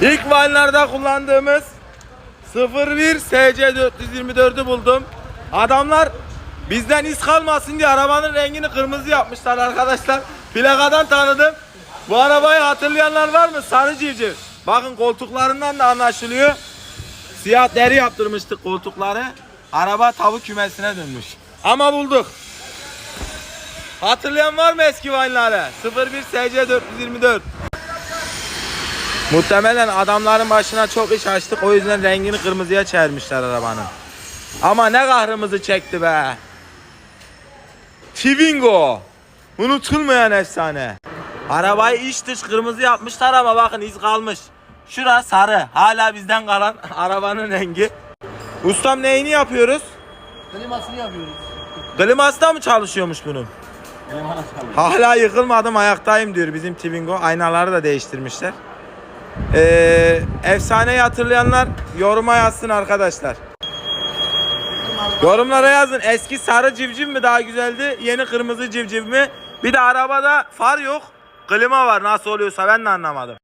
İlk Vine'larda kullandığımız 01 SC 424'ü buldum. Adamlar bizden iz kalmasın diye arabanın rengini kırmızı yapmışlar arkadaşlar. Plakadan tanıdım. Bu arabayı hatırlayanlar var mı? Sarı civciv. Bakın koltuklarından da anlaşılıyor. Siyah deri yaptırmıştık koltukları. Araba tavuk kümesine dönmüş. Ama bulduk. Hatırlayan var mı eski Vine'ları? 01 SC 424. Muhtemelen adamların başına çok iş açtık o yüzden rengini kırmızıya çevirmişler arabanın. Ama ne kahrımızı çekti be. Twingo. Unutulmayan efsane. Arabayı iç dış kırmızı yapmışlar ama bakın iz kalmış. Şura sarı. Hala bizden kalan arabanın rengi. Ustam neyini yapıyoruz? Klimasını yapıyoruz. Kliması da mı çalışıyormuş bunun? Hala yıkılmadım ayaktayım diyor bizim Twingo. Aynaları da değiştirmişler. Ee, efsaneyi hatırlayanlar yoruma yazsın arkadaşlar. Yorumlara yazın. Eski sarı civciv mi daha güzeldi? Yeni kırmızı civciv mi? Bir de arabada far yok. Klima var. Nasıl oluyorsa ben de anlamadım.